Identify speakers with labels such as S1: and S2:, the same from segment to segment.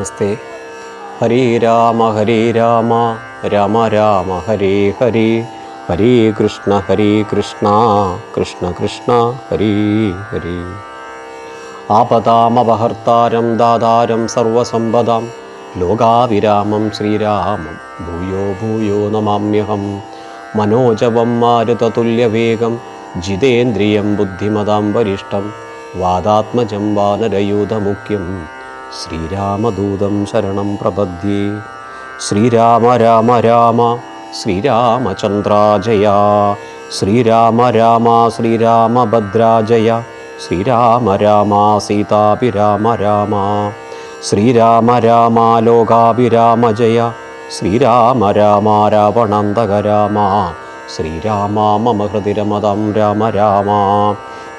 S1: നമസ്തേ. ഹരേ രാമ ഹരേ രാമ രാമ രാമ ഹരേ ഹരേ. ഹരേ കൃഷ്ണ ഹരേ കൃഷ്ണ കൃഷ്ണ കൃഷ്ണ ഹരേ ഹരേ. ആപതാമപഹർത്താരം ദാതാരം സർവസമ്പദാം ലോകാവിരാമം ശ്രീരാമം ഭൂയോ ഭൂയോ നമാമ്യഹം. മനോജവം മാരുതതുല്യവേഗം ജിതേന്ദ്രിയം ബുദ്ധിമതാം വരിഷ്ടം വാദാത്മജം വാനരയൂഥമുഖ്യം ശ്രീരാമദൂതം ശരണം പ്രപദ്യേ. ശ്രീരാമ രാമ രാമ ശ്രീരാമചന്ദ്രാജയ. ശ്രീരാമ രാമ ശ്രീരാമഭദ്രാജയ ശ്രീരാമ രാമ സീതാഭിരാമ രാമ. ശ്രീരാമ രാമ ലോകാഭിരാമ ജയ. ശ്രീരാമ രാമ രാവണന്തക രാമ. ശ്രീരാമ മമ ഹൃദിരമതം രാമ രാമ.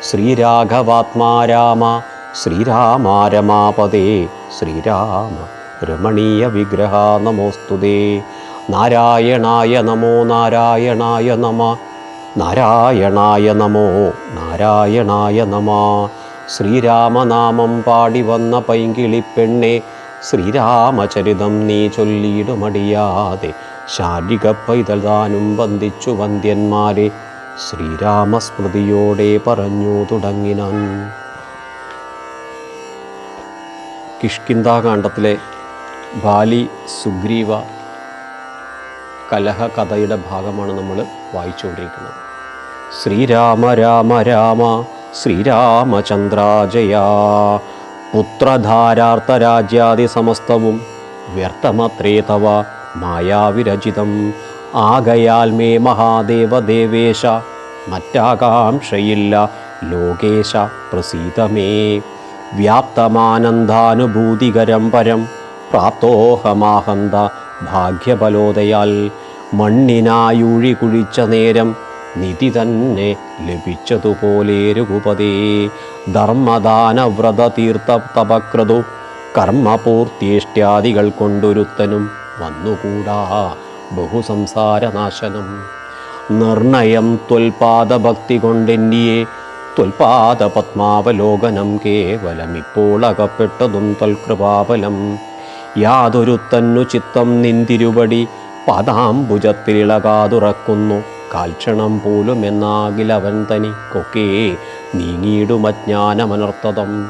S1: ശ്രീരാഘവാത്മാ രാമ. ശ്രീരാമ രമാപദേ ശ്രീരാമ രമണീയ വിഗ്രഹ നമോസ്തുതേ നാരായണായ നമോ നാരായണായ നമ. നാരായണായ നമോ നാരായണായ നമ. ശ്രീരാമനാമം പാടി വന്ന പൈങ്കിളിപ്പെണ്ണെ ശ്രീരാമചരിതം നീ ചൊല്ലിയിടുമടിയാതെ. ശാരിക പൈതൽ താനും വന്ദിച്ചു വന്ദ്യന്മാരെ ശ്രീരാമസ്മൃതിയോടെ പറഞ്ഞു തുടങ്ങിനാൻ. കിഷ്കിന്താകാന്ഡത്തിലെ ബാലി സുഗ്രീവ കലഹ കഥയുടെ ഭാഗമാണ് നമ്മൾ വായിച്ചുകൊണ്ടിരിക്കുന്നത്. ശ്രീരാമ രാമ രാമ ശ്രീരാമചന്ദ്രാജയ പുത്രധാരാർത്ഥരാജ്യാദി സമസ്തവും വ്യർത്ഥമത്രേ തവ മായാവിരചിതം. ആകയാൽ മേ മഹാദേവ ദേവേശ മറ്റാകാംക്ഷയില്ല ലോകേശ പ്രസീതമേ. വ്യാപ്തമാനന്ദാനുഭൂതികരം പരം പ്രാപ്തോഹമാഹന്ത ഭാഗ്യബലോദയാൽ മണ്ണിനായൂഴി കുഴിച്ച നേരം നിധി തന്നെ ലഭിച്ചതുപോലെ രഘുപതേ ധർമ്മദാനവ്രത തീർത്ഥ തപക്രതു കർമ്മപൂർത്തിയേഷ്ട്യാദികൾ കൊണ്ടൊരുത്തനും വന്നുകൂടാ ബഹുസംസാരനാശനം. നിർണയം ത്വൽപാദഭക്തി കൊണ്ടെന്നിയെ ത്വൽപാദ പത്മാവലോകനം കേവലം ഇപ്പോൾ അകപ്പെട്ടതും ത്വൽകൃപാബലം യാതൊരുത്തന്നു ചിത്തം നിന്തിരുപടി പദാംബുജത്തിലിളകാതുറക്കുന്നു. കാൽക്ഷണം പോലും എന്നാകിലവൻ തനിക്കൊക്കെ നീങ്ങിയിടുമജ്ഞാനമനർത്ഥതം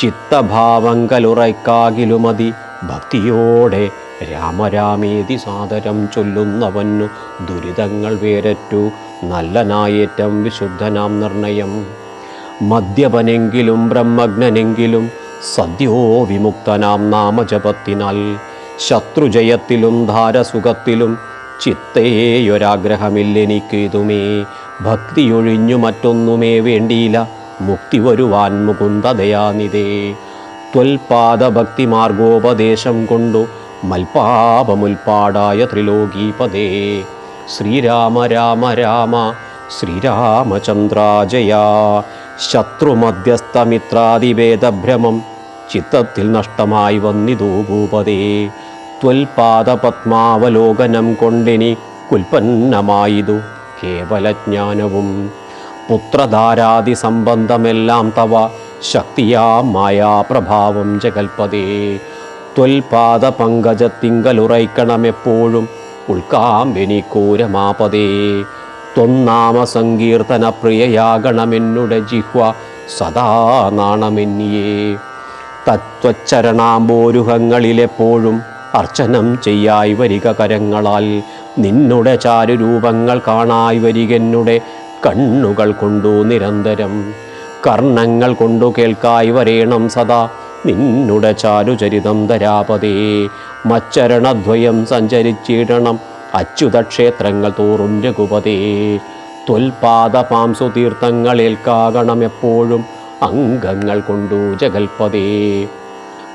S1: ചിത്തഭാവങ്കലുറയ്ക്കാകിലുമതി ഭക്തിയോടെ രാമരാമേതി സാദരം ചൊല്ലുന്നവനു ദുരിതങ്ങൾ വേരറ്റു നല്ലനായേറ്റം വിശുദ്ധനാം നിർണയം. മദ്യപനെങ്കിലും ബ്രഹ്മജ്ഞനെങ്കിലും സദ്യോ വിമുക്തനാം നാമജപത്തിനാൽ ശത്രുജയത്തിലും ധാരസുഖത്തിലും ചിത്തയേയൊരാഗ്രഹമില്ലെനിക്ക് ഇതുമേ ഭക്തിയൊഴിഞ്ഞു മറ്റൊന്നുമേ വേണ്ടിയില്ല മുക്തി വരുവാൻ മുകുന്ദദയാനിതേ. ത്വൽപാദഭക്തിമാർഗോപദേശം കൊണ്ടു മൽപാപമുൽപാടായ ത്രിലോകീപദേ ശ്രീരാമ രാമ രാമ ശ്രീരാമചന്ദ്രാജയ ശത്രുമധ്യസ്ഥമിത്രാതിഭേദഭ്രമം ചിത്തത്തിൽ നഷ്ടമായി വന്നിതു ഭൂപതേ. ത്വൽപാദപത്മാവലോകനം കൊണ്ടിനി കുൽപ്പന്നമായിതു കേവലജ്ഞാനവും. പുത്രധാരാദി സംബന്ധമെല്ലാം തവ ശക്തിയാ മായാപ്രഭാവം ജഗൽപതേ. ത്വൽപാദ പങ്കജത്തിങ്കലുറയ്ക്കണമെപ്പോഴും ഉൾക്കാമ്പെനിക്കൂരമാപതേ. തൊന്നാമ സങ്കീർത്തന പ്രിയയാകണമെന്നുടെ ജിഹ്വ സദാ നാണമെന്നിയേ. തത്വച്ചരണാംബോരുഹങ്ങളിലെപ്പോഴും അർച്ചനം ചെയ്യായി വരിക കരങ്ങളാൽ. നിന്നുടെ ചാരുരൂപങ്ങൾ കാണായി വരികെന്നുടെ കണ്ണുകൾ കൊണ്ടു നിരന്തരം. കർണങ്ങൾ കൊണ്ടു കേൾക്കായി വരേണം സദാ നിന്നുടെ ചാരുചരിതം ധരാപതേ. മച്ചരണദ്വയം സഞ്ചരിച്ചിടണം. അച്യുതക്ഷേത്രങ്ങൾ തോറും രഘുപതേ. തൊൽപാദ പാംസു തീർത്ഥങ്ങളേൽക്കാകണം എപ്പോഴും അംഗങ്ങൾ കൊണ്ടു ജഗൽപതേ.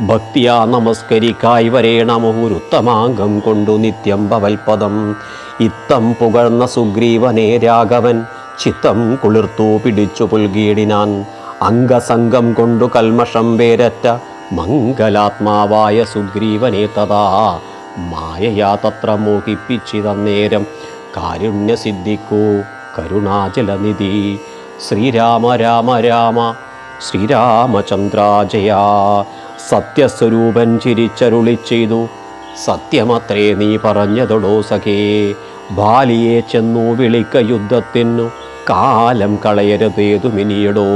S1: ഭക്തിയാ നമസ്കരിക്കായി വരേണമോരുത്തമാംഗം കൊണ്ടു നിത്യം ഭവൽപദം ഇത്തം പുകഴ്ന്ന സുഗ്രീവനെ രാഘവൻ ചിത്തം കുളിർത്തു പിടിച്ചു പുൽകീടിനാൻ. അംഗസംഗം കൊണ്ടു കൽമഷം വേരറ്റ മംഗലാത്മാവായ സുഗ്രീവനെ തഥാ മായയാ തത്ര മോഹിപ്പിച്ചിതന്നേരം കാരുണ്യസിദ്ധിക്കൂ കരുണാചലനിധി. ശ്രീരാമ രാമ രാമ ശ്രീരാമചന്ദ്രാജയ. സത്യസ്വരൂപൻ ചിരിച്ചരുളി ചെയ്തു സത്യമത്രേ നീ പറഞ്ഞതൊടോ സഖേ. ബാലിയെ ചെന്നു വിളിക്ക യുദ്ധത്തിനു കാലം കളയരുതേതുമിനിയടോ.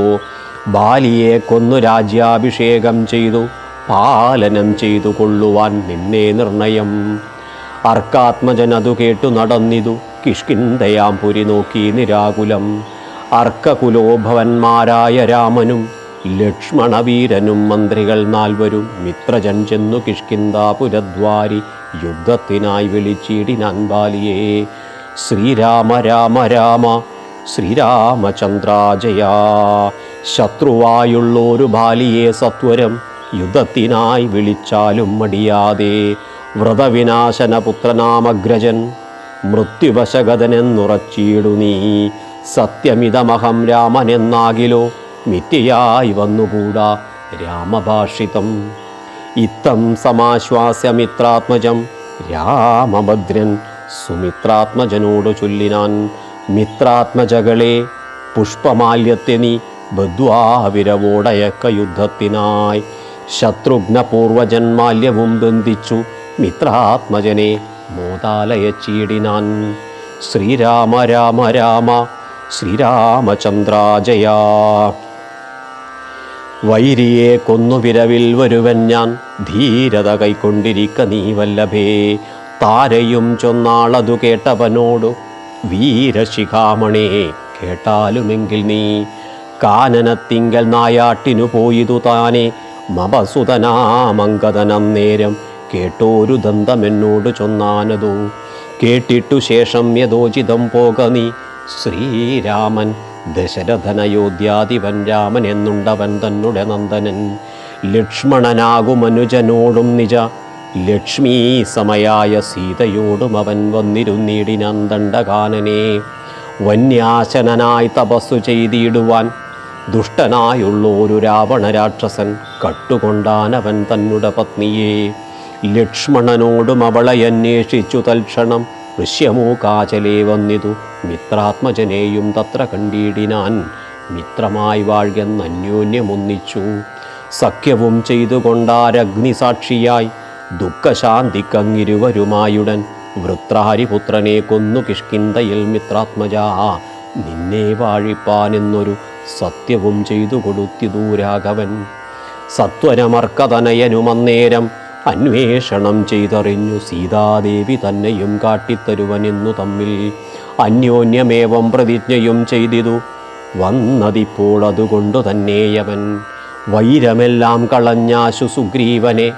S1: ബാലിയെ കൊന്നു രാജ്യാഭിഷേകം ചെയ്തു. പാലനം ചെയ്തു കൊള്ളുവാൻ നിന്നെ നിർണയം. അർക്കാത്മജൻ അതു കേട്ടു നടന്നിതു. കിഷ്കിന്തയാം പുരി നോക്കി നിരാകുലം. അർക്കകുലോഭവന്മാരായ രാമനും ലക്ഷ്മണവീരനും മന്ത്രികൾ നാൽവരും മിത്രജൻ ചെന്നു കിഷ്കിന്താപുരദ്വാരി യുദ്ധത്തിനായി വിളിച്ചിടിനാൻ ബാലിയെ ശ്രീരാമ രാമ രാമ ശ്രീരാമചന്ദ്രാജയാ. ശത്രുവായുള്ളൊരു ബാലിയെ സത്വരം യുദ്ധത്തിനായി വിളിച്ചാലും മടിയാതെ. വ്രതവിനാശന പുത്രനാമഗ്രജൻ മൃത്യുവശഗതനെന്നുറച്ചിടു നീ. സത്യമിതമഹം രാമനെന്നാകിലോ മിഥ്യയായി വന്നുകൂടാ രാമഭാഷിതം. ഇത്തം സമാശ്വാസ്യമിത്രാത്മജം രാമഭദ്രൻ സുമിത്രാത്മജനോട് ചൊല്ലിനാൻ. മിത്രാത്മജകളെ പുഷ്പമാല്യത്തെ നീ ബദ്വാവിരവോടയക്ക യുദ്ധത്തിനായി ശത്രുഘ്ന പൂർവജന്മാല്യവും ബന്ധിച്ചു മിത്രാത്മജനെ മോതാലയച്ചീടിനാൻ ശ്രീരാമ രാമ രാമ ശ്രീരാമചന്ദ്രാജയാ വൈരിയെ കൊന്നു വിരവിൽ വരുവൻ ഞാൻ ധീരത കൈക്കൊണ്ടിരിക്ക നീ വല്ലഭേ. താരയും ചൊന്നാളതു കേട്ടവനോടു വീരശിഖാമണേ കേട്ടാലുമെങ്കിൽ നീ കാനനത്തിങ്കൽ നായാട്ടിനു പോയിതു താനെ. മപസുതനാമങ്കതനം നേരം കേട്ടോരു ദന്തമെന്നോട് ചൊന്നാനതു. കേട്ടിട്ടു ശേഷം യഥോചിതം പോക നീ. ശ്രീരാമൻ ദശരഥനയോധ്യാധിപൻ രാമൻ എന്നുണ്ടവൻ തന്നുടെ നന്ദനൻ. ലക്ഷ്മണനാകുമനുജനോടും നിജ. ലക്ഷ്മീ സമയായ സീതയോടും അവൻ വന്നിരുന്നിടിനന്തണ്ടകാനനെ വന്യാശനായി തപസ്സു ചെയ്തിടുവാൻ ദുഷ്ടനായുള്ളൊരു രാവണ രാക്ഷസൻ കട്ടുകൊണ്ടാനവൻ തന്നുടെ പത്നിയെ. ലക്ഷ്മണനോടും അവളെ അന്വേഷിച്ചു തൽക്ഷണം ഋഷ്യമോ കാചലേ വന്നിതു. മിത്രാത്മജനെയും തത്ര കണ്ടിടിനാൻ മിത്രമായി വാഴ്കെന്ന് അന്യോന്യമൊന്നിച്ചു. സഖ്യവും ചെയ്തുകൊണ്ടാരഗ്നിസാക്ഷിയായി ദുഃഖശാന്തിക്കങ്ങിരുവരുമായുടൻ വൃത്രാരിപുത്രനെ കൊന്നു കിഷ്കിന്തയിൽ മിത്രാത്മജ നിന്നെ വാഴിപ്പാനെന്നൊരു സത്യവും ചെയ്തു കൊടുത്തിതു രാഘവൻ. സത്വനമർക്കതനയനുമന്നേരം അന്വേഷണം ചെയ്തറിഞ്ഞു സീതാദേവി തന്നെയും കാട്ടിത്തരുവനെന്നു തമ്മിൽ അന്യോന്യമേവം പ്രതിജ്ഞയും ചെയ്തിതു. വന്നതിപ്പോൾ അതുകൊണ്ടു തന്നെയവൻ. വൈരമെല്ലാം കളഞ്ഞാശു സുഗ്രീവനെ.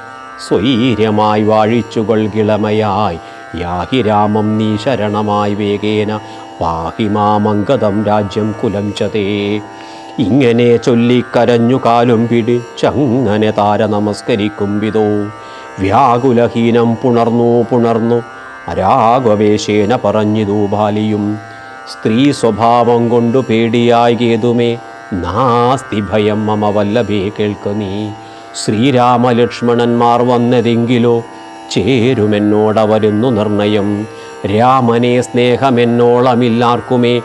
S1: സ്വൈര്യമായി വാഴിച്ചുകൊൾകിളമയായി യാഹി രാമം നീ ശരണമായി വേഗേന. പാഹിമാമംഗതം രാജ്യം കുലം ചതേ. ഇങ്ങനെ ചൊല്ലിക്കരഞ്ഞു കാലും പിടിച്ചങ്ങനെ താര നമസ്കരിക്കും വിതോ വ്യാകുലഹീനം പുണർന്നു പുണർന്നു അരാഗവേശേന പറഞ്ഞിതു ബാലിയും. സ്ത്രീ സ്വഭാവം കൊണ്ടു പേടിയായി കേതുമേ നാസ്തി ഭയം മമ വല്ലഭേ കേൾക്ക നീ. ശ്രീരാമലക്ഷ്മണന്മാർ വന്നതെങ്കിലോ? ചേരുമെന്നോടവരുന്നു നിർണയം. രാമനെ സ്നേഹമെന്നോളമില്ലാർക്കുമേ?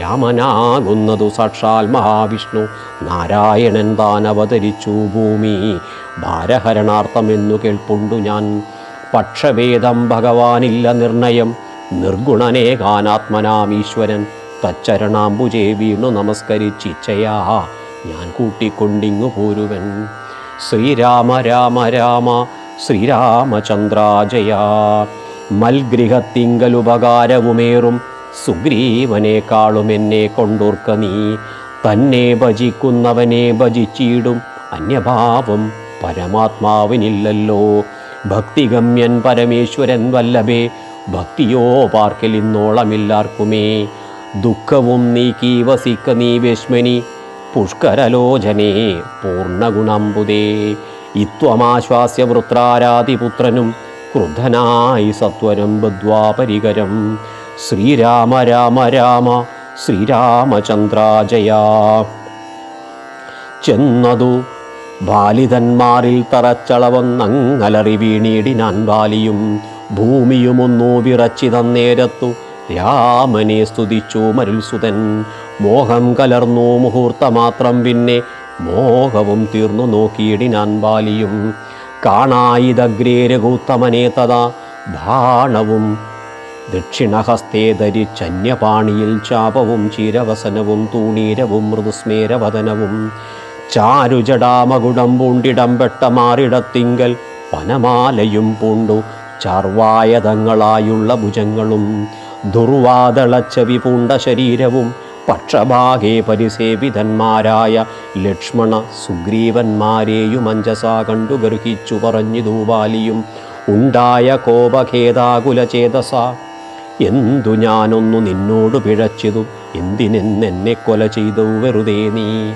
S1: രാമനാകുന്നതു സാക്ഷാൽ മഹാവിഷ്ണു. നാരായണൻ താൻ അവതരിച്ചു ഭൂമി. ഭാരഹരണാർത്ഥമെന്നു കേൾപ്പുണ്ടു ഞാൻ. പക്ഷവേദം ഭഗവാനില്ല നിർണയം. നിർഗുണനേകാനാത്മനാം ഈശ്വരൻ. തച്ചരണാംബുജേ വീണു നമസ്കരിച്ചിച്ചയാ. ഞാൻ കൂട്ടിക്കൊണ്ടിങ്ങു പോരുവൻ. ശ്രീരാമ രാമ രാമ ശ്രീരാമചന്ദ്രാജയാ. മൽഗൃഹത്തിങ്കലുപകാരവുമേറും സുഗ്രീവനേക്കാളും എന്നെ കൊണ്ടോർക്ക നീ. തന്നെ ഭജിക്കുന്നവനെ ഭജിച്ചിടും അന്യഭാവം പരമാത്മാവിനില്ലല്ലോ. ഭക്തിഗമ്യൻ പരമേശ്വരൻ വല്ലഭേ ഭക്തിയോ പാർക്കലിന്നോളമില്ലാർക്കുമേ. ദുഃഖവും നീക്കി വസിക്ക നീ വേശ്മനി പുഷ്കരലോചനേ പൂർണഗുണംബുദേ. ഇത്വമാശ്വാസ്യ വൃത്രാരാതിപുത്രനും ക്രുദ്ധനായി സത്വരം ബദ്വാപരികരം ശ്രീരാമ രാമ രാമ ശ്രീരാമചന്ദ്രാജയാ. ചെന്നതു ബാലിതന്മാരിൽ തറച്ചളവന്നങ്ങലറി വീണീടിനാൻ ബാലിയും ഭൂമിയുമൊന്നു വിറച്ചിതന്നേരത്തു രാമനെ സ്തുതിച്ചു മരുൽസുതൻ. മോഹം കലർന്നു മുഹൂർത്തമാത്രം പിന്നെ മോഹവും തീർന്നു നോക്കിയിടിനാൻ ബാലിയും. കാണായിതഗ്രേ രഘുത്തമനെ തഥാ ബാണവും ദക്ഷിണഹസ്തേ ധരിച്ചന്യപാണിയിൽ ചാപവും ചീരവസനവും തൂണീരവും മൃദുസ്മേരവദനവും. ചാരുജടാമകുടം പൂണ്ടിടം പെട്ട മാറിടത്തിങ്കൽ പനമാലയും പൂണ്ടു ചാർവായതങ്ങളായുള്ള ഭുജങ്ങളും. ദുർവാതളച്ചവി പൂണ്ട ശരീരവും പക്ഷഭാഗേ പരിസേവിതന്മാരായ ലക്ഷ്മണ സുഗ്രീവന്മാരെയും അഞ്ജസാ കണ്ടു ഗർഹിച്ചു പറഞ്ഞു ദൂവാലിയും ഉണ്ടായ കോപഖേദാകുല ചേതസ എന്തു ഞാനൊന്നു നിന്നോട് പിഴച്ചതു? എന്തിനെന്നെന്നെ കൊല ചെയ്തു? വെറുതെ നീ.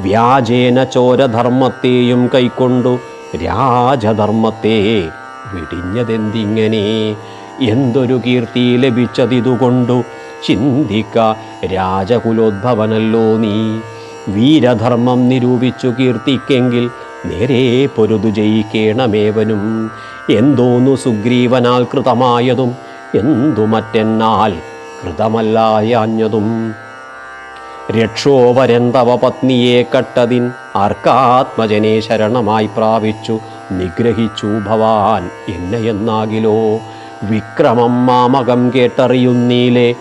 S1: വ്യാജേന ചോരധർമ്മത്തെയും കൈക്കൊണ്ടു രാജധർമ്മത്തെ വിടിഞ്ഞതെന്തിങ്ങനെ? എന്തൊരു കീർത്തി ലഭിച്ചതിതുകൊണ്ടു ചിന്തിക്ക രാജകുലോദ്ഭവനല്ലോ നീ. വീരധർമ്മം നിരൂപിച്ചു കീർത്തിക്കെങ്കിൽ നേരെ പൊരുതു ജയിക്കേണമേവനും. എന്തോന്നു സുഗ്രീവനാൽ കൃതമായതും എന്തു മറ്റെന്നാൽ കൃതമല്ലായഞ്ഞതും. രക്ഷോവരന്തവ പത്നിയെ കട്ടതിൻ അർക്കാത്മജനെ ശരണമായി പ്രാപിച്ചു. നിഗ്രഹിച്ചു ഭവാൻ എന്നെയെന്നാകിലോ വിക്രമം മാമകം കേട്ടറിയുന്നീലെ?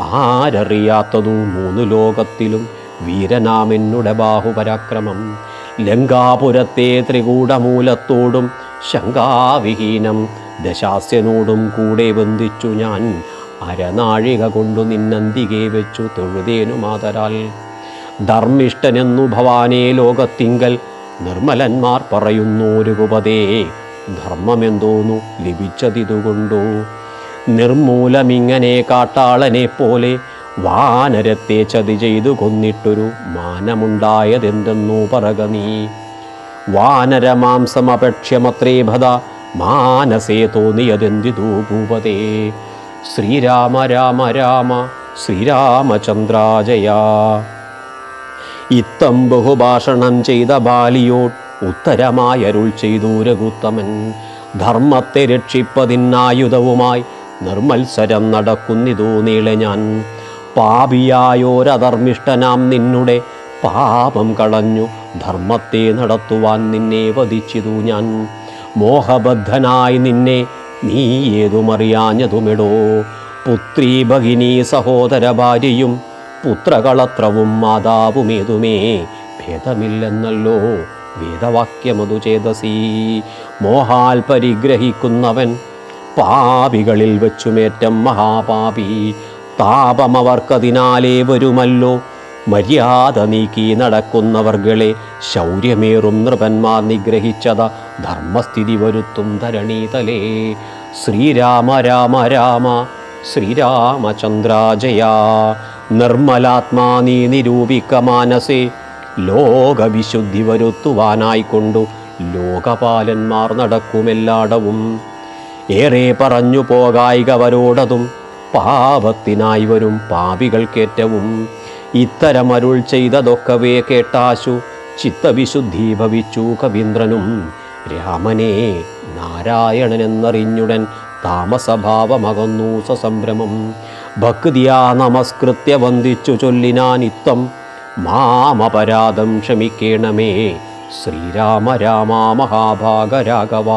S1: ആരറിയാത്തതു മൂന്നു ലോകത്തിലും? വീരനാമെന്നുടെ ബാഹുപരാക്രമം ലങ്കാപുരത്തെ ത്രികൂടമൂലത്തോടും ശങ്കാവിഹീനം ദശാസ്യനോടും കൂടെ ബന്ധിച്ചു ഞാൻ. അരനാഴിക കൊണ്ടു നിന്നന്തികെ വെച്ചു തൊഴുതേനു മാതരാൽ. ധർമ്മിഷ്ഠനെന്നു ഭവാനേ ലോകത്തിങ്കൽ നിർമ്മലന്മാർ പറയുന്നൊരു ഉപതേ ധർമ്മമെന്തോന്നു ലഭിച്ചതിതുകൊണ്ടു. നിർമൂലമിങ്ങനെ കാട്ടാളനെ പോലെ വാനരത്തെ ചതി ചെയ്തു കൊന്നിട്ടൊരു മാനമുണ്ടായതെന്തെന്നു പറക നീ. വാനരമാംസമപക്ഷ്യമത്രേ ഭത മാനസേ തോന്നിയതെന്തിതു ഭൂപതേ? ശ്രീരാമ രാമ രാമ ശ്രീരാമചന്ദ്രാജയ. ഇത്തം ബഹുഭാഷണം ചെയ്ത ബാലിയോട് ഉത്തരമായരുൾ ചെയ്തു രഘുത്തമൻ. ധർമ്മത്തെ രക്ഷിപ്പതിനായുധവുമായി നിർമ്മത്സരം നടക്കുന്നിതു നീളെ ഞാൻ. പാപിയായോരധർമ്മിഷ്ടനാം നിന്നുടെ പാപം കളഞ്ഞു ധർമ്മത്തെ നടത്തുവാൻ നിന്നെ വധിച്ചിതു ഞാൻ. മോഹബദ്ധനായി നിന്നെ നീ ഏതുമറിയാഞ്ഞതുമിടോ? പുത്രീ ഭഗിനി സഹോദര ഭാര്യയും പുത്രകളത്രവും മാതാവുമേതുമേ? ഭേദമില്ലെന്നല്ലോ വേദവാക്യമതു ചേതസീ. മോഹാൽ പരിഗ്രഹിക്കുന്നവൻ പാപികളിൽ വെച്ചുമേറ്റം മഹാപാപി. താപമവർക്കതിനാലേ വരുമല്ലോ മര്യാദ നീക്കി നടക്കുന്നവർകളെ ശൗര്യമേറും നൃപന്മാർ നിഗ്രഹിച്ചത ധർമ്മസ്ഥിതി വരുത്തും ധരണീതലേ. ശ്രീരാമ രാമ രാമ ശ്രീരാമചന്ദ്രാജയ. നിർമ്മലാത്മാ നീ നിരൂപിക്ക മാനസേ ലോകവിശുദ്ധി വരുത്തുവാനായിക്കൊണ്ടു ലോകപാലന്മാർ നടക്കുമെല്ലാടവും. ഏറെ പറഞ്ഞു പോകായികവരോടതും പാപത്തിനായി വരും പാപികൾക്കേറ്റവും. ഇത്തരമരുൾ ചെയ്തതൊക്കവേ കേട്ടാശു. ചിത്തവിശുദ്ധി ഭവിച്ചു കവീന്ദ്രനും. രാമനെ നാരായണനെന്നറിഞ്ഞുടൻ താമസഭാവമകന്നു സസംഭ്രമം. ഭക്തിയാ നമസ്കൃത്യ വന്ദിച്ചു ചൊല്ലിനാൻ ഇത്തം മാമപരാധം ക്ഷമിക്കേണമേ. ശ്രീരാമ രാമ മഹാഭാഗരാഘവ.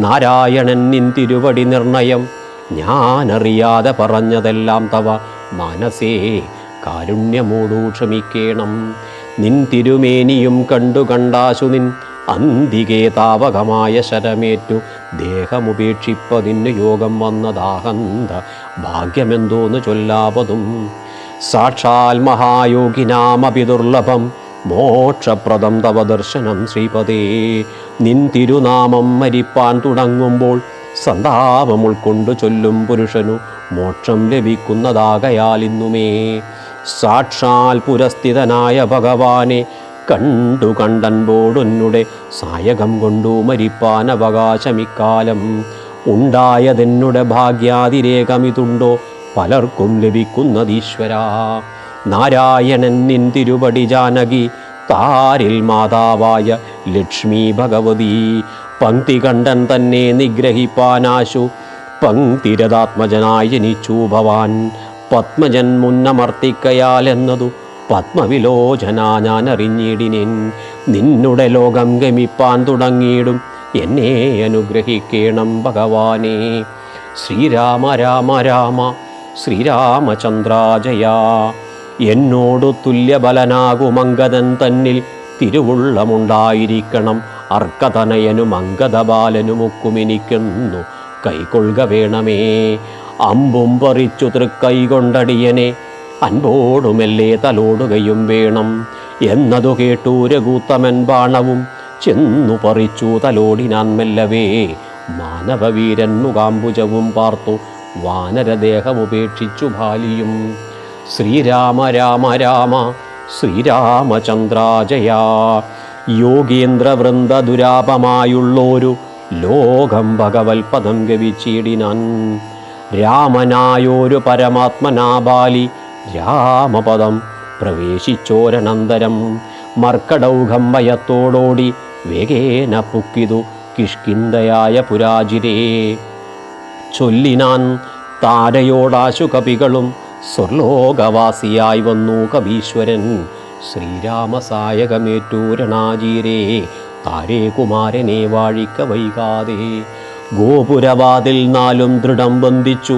S1: നാരായണൻ നിൻ തിരുവടി നിർണയം. ഞാനറിയാതെ പറഞ്ഞതെല്ലാം തവ മനസ്സേ കാരുണ്യമോടു ക്ഷമിക്കേണം. നിൻ തിരുമേനിയും കണ്ടു കണ്ടാശു നിൻ അന്തികേ താവകമായ ശരമേറ്റു. ദേഹമുപേക്ഷിപ്പതിന് യോഗം വന്നതാഹന്ത ഭാഗ്യമെന്തോന്ന് ചൊല്ലാപതും സാക്ഷാൽ മഹായോഗിനാമപി ദുർലഭം മോക്ഷപ്രദം തവ ദർശനം ശ്രീപദേ. നിൻ തിരുനാമം മരിപ്പാൻ തുടങ്ങുമ്പോൾ സന്താപം ഉൾക്കൊണ്ടു ചൊല്ലും പുരുഷനു മോക്ഷം ലഭിക്കുന്നതാകയാൽ ഇന്നുമേ. സാക്ഷാൽ പുരസ്ഥിതനായ ഭഗവാനെ കണ്ടു കണ്ടൻപോടൊന്നുടെ സായകം കൊണ്ടു മരിപ്പാൻ അവകാശമിക്കാലം ഉണ്ടായതെന്നുടെ ഭാഗ്യാതിരേകമിതുണ്ടോ പലർക്കും ലഭിക്കുന്നതീശ്വര. നാരായണൻ നിൻ തിരുപടി ജാനകി താരിൽ മാതാവായ ലക്ഷ്മി ഭഗവതി. പങ്ക്തി കണ്ടൻ തന്നെ നിഗ്രഹിപ്പാനാശു പങ്ക്തിരതാത്മജനായി ജനിച്ചു ഭവാൻ. പത്മജൻ മുന്നമർത്തിക്കയാൽ എന്നതു പത്മവിലോചന ഞാൻ അറിഞ്ഞിടിനിൻ നിന്നുടെ ലോകം ഗമിപ്പാൻ തുടങ്ങിയിടും. എന്നെ അനുഗ്രഹിക്കണം ഭഗവാനെ. ശ്രീരാമ രാമ രാമ ശ്രീരാമചന്ദ്രാജയ. എന്നോടു തുല്യബലനാകുമങ്കതൻ തന്നിൽ. തിരുവുള്ളമുണ്ടായിരിക്കണം. അർക്കതനയനും അങ്കദബാലനുമൊക്കുമെനിക്കുന്നു കൈക്കൊള്ളുക വേണമേ. അമ്പും പറിച്ചു തൃക്കൈ കൊണ്ടടിയനെ അൻപോടുമെല്ലേ തലോടുകയും വേണം. എന്നതു കേട്ടു രഘൂത്തമൻ ബാണവും ചെന്നു പറിച്ചു തലോടിനാൻ മെല്ലവേ. മാനവവീരൻ മുഖാംബുജവും പാർത്തു വാനരദേഹമുപേക്ഷിച്ചു ബാലിയും ശ്രീരാമ രാമ രാമ ശ്രീരാമചന്ദ്രാജയ. യോഗീന്ദ്രവൃന്ദ ദുരാപമായുള്ളോരു ലോകം ഭഗവത്പദം ഗവിച്ചിടിനാൻ. രാമനായോരു പരമാത്മനാബാലി. രാമപദം പ്രവേശിച്ചോരനന്തരം. മർക്കടൗഘം വയത്തോടോടി വേഗേന പുക്കിതു കിഷ്കിന്തയായ പുരാജിരേ. ചൊല്ലിനാൻ താരയോടാശു കവികളും സ്വർലോകവാസിയായി വന്നു കവീശ്വരൻ. ശ്രീരാമസായകമേറ്റൂരണാജീരേ താരേ കുമാരനെ വാഴിക്ക വൈകാതെ ഗോപുരവാതിൽ നാലും ദൃഢം ബന്ധിച്ചു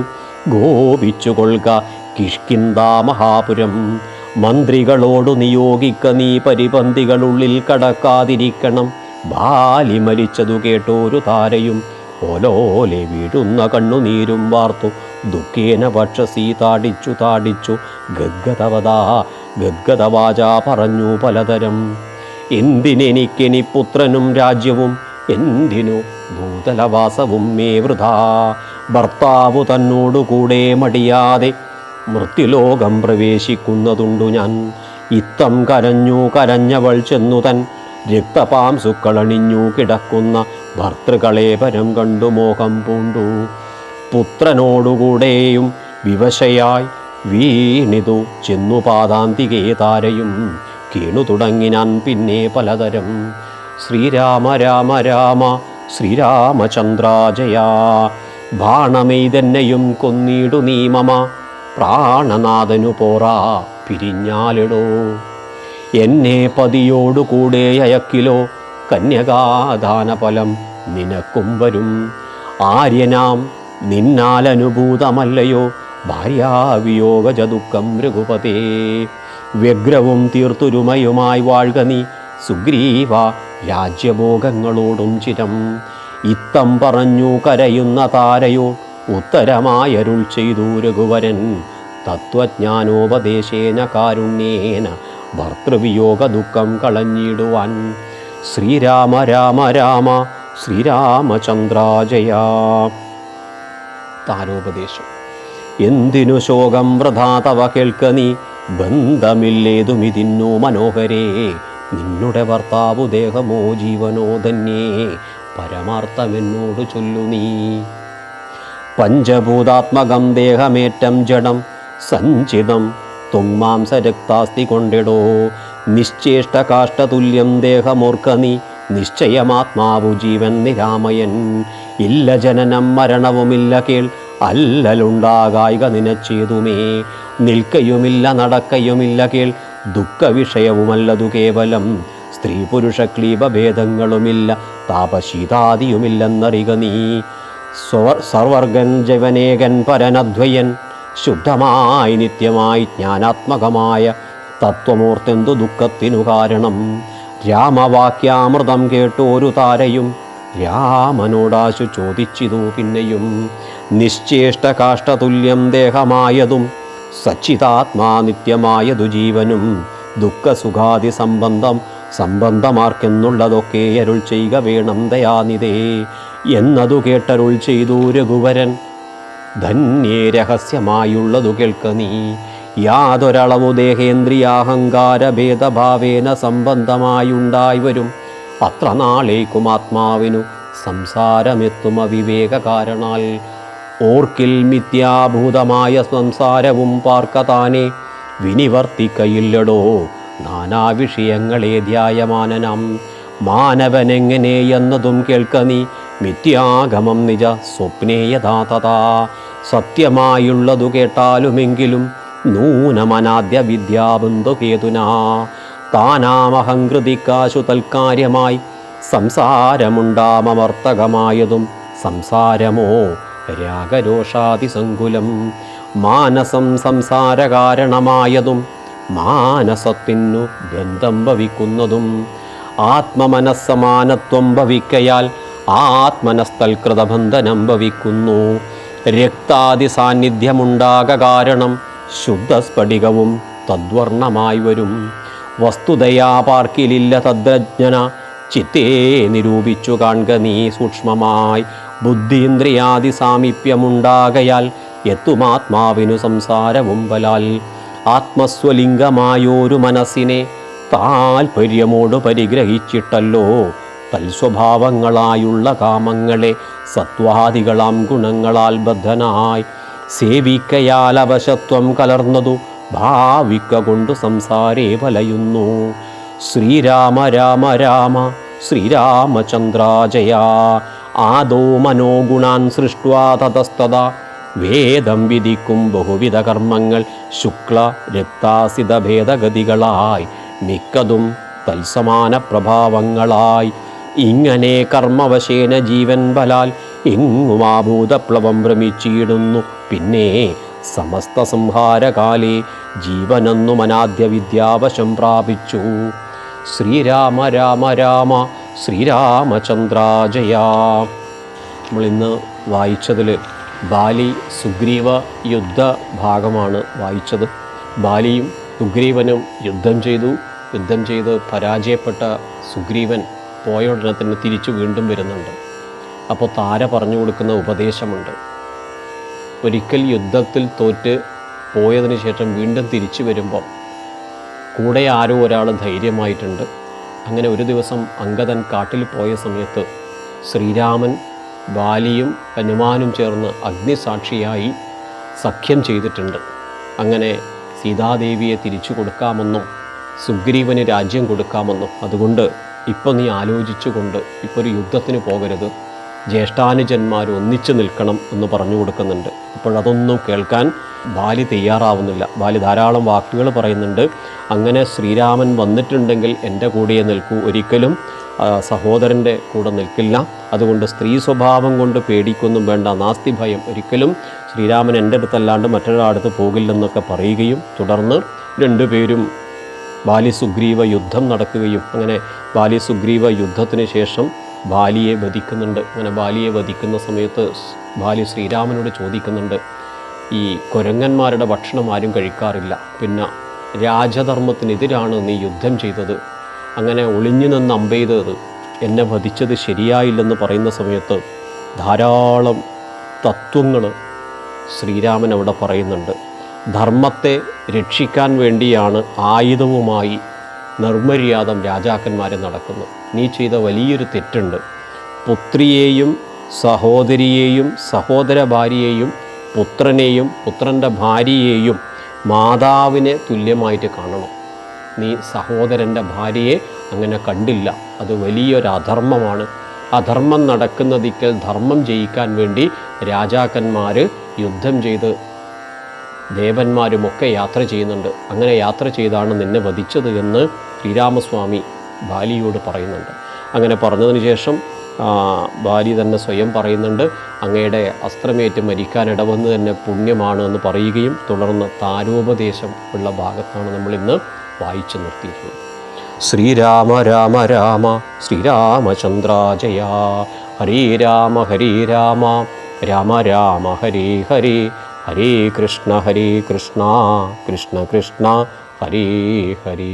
S1: ഗോപിച്ചു കൊള്ളുക കിഷ്കിന്താ മഹാപുരം. മന്ത്രികളോടു നിയോഗിക്ക നീ പരിപന്തികളുള്ളിൽ കടക്കാതിരിക്കണം. ബാലി മരിച്ചതു കേട്ടോരു താരയും. ഓലോലെ വീഴുന്ന കണ്ണുനീരും വാർത്തു. ദുഃഖേന പക്ഷസി താടിച്ചു താടിച്ചു. ഗദ്ഗതവതാ ഗദ്ഗതവാച പറഞ്ഞു പലതരം. എന്തിനെനിക്കെനി പുത്രനും രാജ്യവും? എന്തിനു ഭൂതലവാസവും മേ വൃഥാ. ഭർത്താവു തന്നോടുകൂടെ മടിയാതെ മൃത്യുലോകം പ്രവേശിക്കുന്നതുണ്ടു ഞാൻ. ഇത്തം കരഞ്ഞു കരഞ്ഞവൾ ചെന്നു തൻ രക്തപാംസുക്കളണിഞ്ഞു കിടക്കുന്ന ഭർത്തൃകളെ പരം കണ്ടു മോഹം പൂണ്ടു. പുത്രനോടുകൂടെയും വിവശയായി വീണിതു. ചെന്നു പാതാന്തികേ താരയും കീണു തുടങ്ങിനാൻ പിന്നെ പലതരം ശ്രീരാമ രാമ രാമ ശ്രീരാമചന്ദ്രാജയ. ബാണമെയ്തെന്നെയും കൊന്നിടു നീമമ പ്രാണനാഥനു പോറാ പിരിഞ്ഞാലിടോ. എന്നെ പതിയോടുകൂടെ അയക്കിലോ കന്യകാദാനഫലം നിനക്കും വരും. ആര്യനാം നിന്നാലനുഭൂതമല്ലയോ ഭാര്യാവിയോഗജ ദുഃഖം രഘുപതേ. വ്യഗ്രവും തീർത്തുരുമയുമായി വാഴ്ക നീ സുഗ്രീവ രാജ്യഭോഗങ്ങളോടും ചിരം ഇത്തം പറഞ്ഞു കരയുന്ന താരയോ ഉത്തരമായരുൾ ചെയ്തു രഘുവരൻ. തത്വജ്ഞാനോപദേശേന കാരുണ്യേന ഭർത്തൃവിയോഗ ദുഃഖം കളഞ്ഞിടുവാൻ. ശ്രീരാമ രാമ രാമ ശ്രീരാമചന്ദ്രാജയ. താരോപദേശം. എന്തിനു ശോകം വൃഥാ തവ കേൾക്ക നീ? ബന്ധമില്ലേതുമിതിന്നു മനോഹരേ. നിന്നുടെ ഭർത്താവു ദേഹമോ ജീവനോ തന്നെ. പരമാർത്ഥമെന്നോട് ചൊല്ലു നീ. പഞ്ചഭൂതാത്മകം ദേഹമേറ്റം ജഡം സഞ്ചിതം തുങ്മാംസരക്താസ്തി കൊണ്ടിടോ. നിശ്ചേഷ്ട കാഷ്ടതുല്യം ദേഹമോർക്ക നീ നിശ്ചയമാത്മാവു ജീവൻ നിരാമയൻ. ഇല്ല ജനനം മരണവുമില്ല കേൾ അല്ലലുണ്ടാകായിക നിനച്ചേതുമേ. നിൽക്കയുമില്ല നടക്കയുമില്ല കേൾ ദുഃഖവിഷയവുമല്ലതു കേവലം. സ്ത്രീ പുരുഷ ക്ലീപഭേദങ്ങളുമില്ല താപശീതാദിയുമില്ലെന്നറിക നീ. സർവർഗൻ ജവനേകൻ പരനദ്വയൻ ശുദ്ധമായി നിത്യമായി ജ്ഞാനാത്മകമായ തത്വമൂർത്തെന്തു ദുഃഖത്തിനു കാരണം. രാമവാക്യാമൃതം കേട്ടോരു താരയും രാമനോടാശു ചോദിച്ചിതു പിന്നെയും. നിശ്ചേഷ്ട കാഷ്ടതുല്യം ദേഹമായതും സച്ചിതാത്മാ നിത്യമായതു ജീവനും. ദുഃഖസുഖാദി സംബന്ധം സംബന്ധമാർക്കെന്നുള്ളതൊക്കെ അരുൾ ചെയ്യുക വേണം ദയാനിതേ എന്നതു കേട്ടരുൾ ചെയ്തു രഘുവരൻ. ധന്യേ രഹസ്യമായുള്ളതു കേൾക്ക നീ. യാതൊരളവു ദേഹേന്ദ്രിയാഹങ്കാര ഭേദഭാവേന സംബന്ധമായുണ്ടായി വരും അത്ര നാളേക്കും ആത്മാവിനു സംസാരമെത്തും അവിവേക കാരണാൽ ഓർക്കിൽ മിഥ്യാഭൂതമായ സംസാരവും പാർക്കതാനെ വിനിവർത്തിക്കയില്ലടോ. നാനാ വിഷയങ്ങളെ ധ്യായമാനനം. മാനവനെങ്ങനെ എന്നതും കേൾക്ക നീ. മിഥ്യാഗമം നിജ സ്വപ്നേ യഥാതഥാ. സത്യമായുള്ളതു കേട്ടാലുമെങ്കിലും നൂനമനാദ്യ വിദ്യാബന്ധുകേതുനാ താനാമഹങ്കൃതിക്കാശു തൽക്കാര്യമായി സംസാരമുണ്ടാമമർത്തകമായതും സംസാരമോ രാഗരോഷാതിസങ്കുലം മാനസം സംസാരകാരണമായതും മാനസത്തിനു ബന്ധം ഭവിക്കുന്നതും ആത്മമനസ്സമാനത്വം ഭവിക്കയാൽ ആത്മനസ്തൽകൃതബന്ധനം ഭവിക്കുന്നു. രക്താദി സാന്നിധ്യമുണ്ടാക കാരണം ശുദ്ധസ്ഫടികവും തദ്വർണമായി വരും. വസ്തുതയാ പാർക്കിലില്ല തദ്രജ്ഞന ചിത്തേ നിരൂപിച്ചു കാണുക നീ സൂക്ഷ്മമായി. ബുദ്ധീന്ദ്രിയാദി സാമീപ്യമുണ്ടാകയാൽ എത്തുമാത്മാവിനു സംസാരവും ബലാൽ ആത്മസ്വലിംഗമായൊരു മനസ്സിനെ താൽപര്യമോട് പരിഗ്രഹിച്ചിട്ടല്ലോ. തൽസ്വഭാവങ്ങളായുള്ള കാമങ്ങളെ സത്വാദികളാം ഗുണങ്ങളാൽ ബദ്ധനായി. സേവിക്കയാൽ അവശത്വം കലർന്നതു ഭാവിക്ക കൊണ്ടു സംസാരേ വലയുന്നു. ശ്രീരാമ രാമ രാമ ശ്രീരാമചന്ദ്രാജയ. ആദോ മനോഗുണാൻ സൃഷ്ട്വാ തതസ്തത വേദം വിധിക്കും ബഹുവിധ കർമ്മങ്ങൾ ശുക്ല രക്താസിത ഭേദഗതികളായി. മിക്കതും തത്സമാന പ്രഭാവങ്ങളായി. ഇങ്ങനെ കർമ്മവശേന ജീവൻ ബലാൽ എങ്ങുമാഭൂതപ്ലവം ഭ്രമിച്ചിടുന്നു. പിന്നെ സമസ്ത സംഹാരകാലേ ജീവനെന്നും അനാദ്യ വിദ്യാവശം പ്രാപിച്ചു. ശ്രീരാമ രാമ രാമ ശ്രീരാമചന്ദ്രാജയ. നമ്മളിന്ന് വായിച്ചതിൽ ബാലി സുഗ്രീവ യുദ്ധ ഭാഗമാണ് വായിച്ചത്. ബാലിയും സുഗ്രീവനും യുദ്ധം ചെയ്തു. യുദ്ധം ചെയ്ത് പരാജയപ്പെട്ട സുഗ്രീവൻ പോയ ഉടനെ തന്നെ തിരിച്ചു വീണ്ടും വരുന്നുണ്ട്. അപ്പോൾ താര പറഞ്ഞു കൊടുക്കുന്ന ഉപദേശമുണ്ട്. ഒരിക്കൽ യുദ്ധത്തിൽ തോറ്റ് പോയതിന് ശേഷം വീണ്ടും തിരിച്ചു വരുമ്പം കൂടെ ആരോ ഒരാൾ ധൈര്യമായിട്ടുണ്ട്. അങ്ങനെ ഒരു ദിവസം അങ്കദൻ കാട്ടിൽ പോയ സമയത്ത് ശ്രീരാമൻ ബാലിയും ഹനുമാനും ചേർന്ന് അഗ്നിസാക്ഷിയായി സഖ്യം ചെയ്തിട്ടുണ്ട്. അങ്ങനെ സീതാദേവിയെ തിരിച്ചു കൊടുക്കാമെന്നും സുഗ്രീവന് രാജ്യം കൊടുക്കാമെന്നും. അതുകൊണ്ട് ഇപ്പോൾ നീ ആലോചിച്ചുകൊണ്ട് ഇപ്പോൾ ഒരു യുദ്ധത്തിന് പോകരുത്. ജ്യേഷ്ഠാനുജന്മാർ ഒന്നിച്ചു നിൽക്കണം എന്ന് പറഞ്ഞു കൊടുക്കുന്നുണ്ട്. അപ്പോഴതൊന്നും കേൾക്കാൻ ബാലി തയ്യാറാവുന്നില്ല. ബാലി ധാരാളം വാക്കുകൾ പറയുന്നുണ്ട്. അങ്ങനെ ശ്രീരാമൻ വന്നിട്ടുണ്ടെങ്കിൽ എന്റെ കൂടെ നിൽക്കൂ. ഒരിക്കലും സഹോദരന്റെ കൂടെ നിൽക്കില്ല. അതുകൊണ്ട് സ്ത്രീ സ്വഭാവം കൊണ്ട് പേടിക്കൊന്നും വേണ്ട. നാസ്തി ഭയം. ഒരിക്കലും ശ്രീരാമൻ എന്റെ അടുത്തല്ലാണ്ട് മറ്റൊരാടുത്ത് പോകില്ലെന്നൊക്കെ പറയുകയും തുടർന്ന് രണ്ടുപേരും ബാലി സുഗ്രീവ യുദ്ധം നടക്കുകയും അങ്ങനെ ബാലി സുഗ്രീവ യുദ്ധത്തിന് ശേഷം ബാലിയെ വധിക്കുന്നുണ്ട്. അങ്ങനെ ബാലിയെ വധിക്കുന്ന സമയത്ത് ബാലി ശ്രീരാമനോട് ചോദിക്കുന്നുണ്ട്. ഈ കുരങ്ങന്മാരുടെ ഭക്ഷണം ആരും കഴിക്കാറില്ല. പിന്നെ രാജധർമ്മത്തിനെതിരാണ് നീ യുദ്ധം ചെയ്തത്. അങ്ങനെ ഒളിഞ്ഞു നിന്ന് അമ്പെയ്തത്. എന്നെ വധിച്ചത് ശരിയായില്ലെന്ന് പറയുന്ന സമയത്ത് ധാരാളം തത്വങ്ങൾ ശ്രീരാമൻ അവിടെ പറയുന്നുണ്ട്. ധർമ്മത്തെ രക്ഷിക്കാൻ വേണ്ടിയാണ് ആയുധവുമായി നിർമ്മര്യാദം രാജാക്കന്മാരെ നടക്കുന്നത്. നീ ചെയ്ത വലിയൊരു തെറ്റുണ്ട്. പുത്രിയെയും സഹോദരിയെയും സഹോദര ഭാര്യയെയും പുത്രനെയും പുത്രന്റെ ഭാര്യയെയും മാതാവിനെ തുല്യമായിട്ട് കാണണം. നീ സഹോദരന്റെ ഭാര്യയെ അങ്ങനെ കണ്ടില്ല. അത് വലിയൊരു അധർമ്മമാണ്. അധർമ്മം നടക്കുന്നതിക്കൽ ധർമ്മം ജയിക്കാൻ വേണ്ടി രാജാക്കന്മാർ യുദ്ധം ചെയ്ത് ദേവന്മാരുമൊക്കെ യാത്ര ചെയ്യുന്നുണ്ട്. അങ്ങനെ യാത്ര ചെയ്താണ് നിന്നെ വധിച്ചത് എന്ന് ശ്രീരാമസ്വാമി ബാലിയോട് പറയുന്നുണ്ട്. അങ്ങനെ പറഞ്ഞതിന് ശേഷം ബാലി തന്നെ സ്വയം പറയുന്നുണ്ട് അങ്ങയുടെ അസ്ത്രമേറ്റ് മരിക്കാൻ ഇടവന്ന് തന്നെ പുണ്യമാണ് എന്ന് പറയുകയും തുടർന്ന് താരോപദേശം ഉള്ള ഭാഗത്താണ് നമ്മൾ ഇന്ന് വായിച്ചു നിർത്തിയിട്ടുള്ളത് ശ്രീരാമ രാമ രാമ ശ്രീരാമചന്ദ്രാജയ ഹരേ രാമ ഹരേ രാമ രാമ രാമ ഹരേ ഹരേ ഹരേ കൃഷ്ണ ഹരേ കൃഷ്ണ കൃഷ്ണ കൃഷ്ണ ഹരേ ഹരേ.